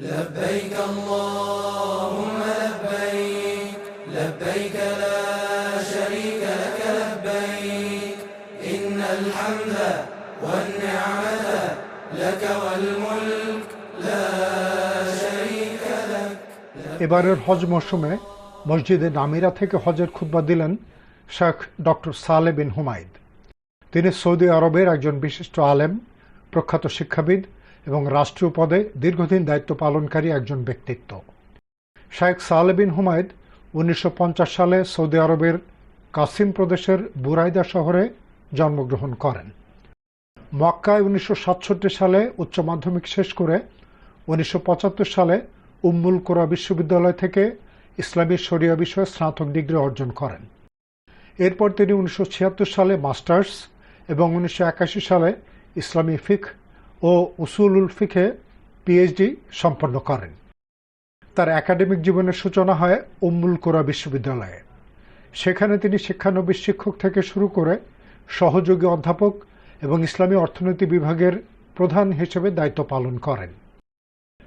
لبيك اللهم لبيك لبيك لا شريك لك لبيك إن الحمد والنعمة لك والملك لا شريك لك এবারের হজ মরশুমে মসজিদে নামিরা থেকে হজের খুতবা দিলেন শেখ ডক্টর সালে বিন হুমায়দ তিনি সৌদি আরবের একজন বিশিষ্ট আলেম প্রখ্যাত শিক্ষাবিদ এবং রাষ্ট্রীয় পদে দীর্ঘদিন দায়িত্ব পালনকারী একজন ব্যক্তিত্ব। শেখ সালে বিন হুমায়দ উনিশশো পঞ্চাশ সালে সৌদি আরবের কাসিম প্রদেশের বুরাইদা শহরে জন্মগ্রহণ করেন। মক্কায় উনিশশো সাতষট্টি সালে উচ্চ মাধ্যমিক শেষ করে উনিশশো পঁচাত্তর সালে উম্মুল কোরা বিশ্ববিদ্যালয় থেকে ইসলামী শরিয়া বিষয়ে স্নাতক ডিগ্রি অর্জন করেন। এরপর তিনি উনিশশো ছিয়াত্তর সালে মাস্টার্স এবং উনিশশো একাশি সালে ইসলামী ফিক ও উসুলুল ফিখে পিএইচডি সম্পন্ন করেন। তার একাডেমিক জীবনের সূচনা হয় উম্মুল কোরা বিশ্ববিদ্যালয়ে। সেখানে তিনি শিক্ষানবিশ শিক্ষক থেকে শুরু করে সহযোগী অধ্যাপক এবং ইসলামী অর্থনীতি বিভাগের প্রধান হিসেবে দায়িত্ব পালন করেন।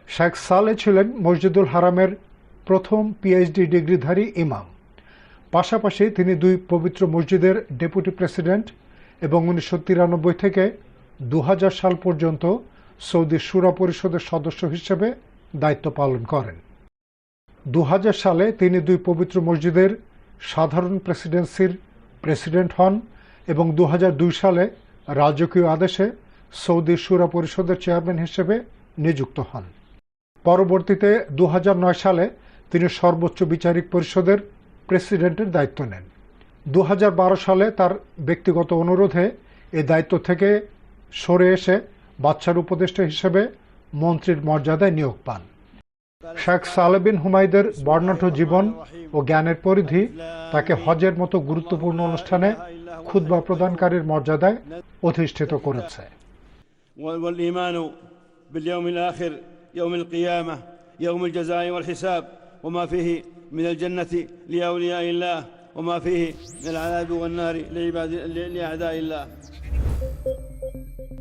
শেখ সালে ছিলেন মসজিদুল হারামের প্রথম পিএইচডি ডিগ্রিধারী ইমাম। পাশাপাশি তিনি দুই পবিত্র মসজিদের ডেপুটি প্রেসিডেন্ট এবং উনিশশো তিরানব্বই থেকে দু হাজার সাল পর্যন্ত সৌদি সুরা পরিষদের সদস্য হিসেবে দায়িত্ব পালন করেন। দু হাজার সালে তিনি দুই পবিত্র মসজিদের সাধারণ প্রেসিডেন্সির প্রেসিডেন্ট হন এবং দু হাজার দুই সালে রাজকীয় আদেশে সৌদি সুরা পরিষদের চেয়ারম্যান হিসেবে নিযুক্ত হন। পরবর্তীতে দু হাজার নয় সালে তিনি সর্বোচ্চ বিচারিক পরিষদের প্রেসিডেন্টের দায়িত্ব নেন। দু হাজার বারো সালে তার ব্যক্তিগত অনুরোধে এই দায়িত্ব থেকে সরে এসে বাচ্চার উপদেষ্টা হিসেবে মন্ত্রীর মর্যাদায় নিয়োগ পান শেখ সালেবিন হুমায়দের বর্ণাঢ্য জীবন ও জ্ঞানের পরিধি তাকে হজের মতো গুরুত্বপূর্ণ অনুষ্ঠানে ক্ষুদ্বা প্রদানকারীর মর্যাদায় অধিষ্ঠিত করেছে والإيمان باليوم الآخر يوم القيامة يوم الجزاء والحساب وما فيه من الجنة لأولياء الله وما فيه من العذاب والنار لعباد لأعداء الله Thank you.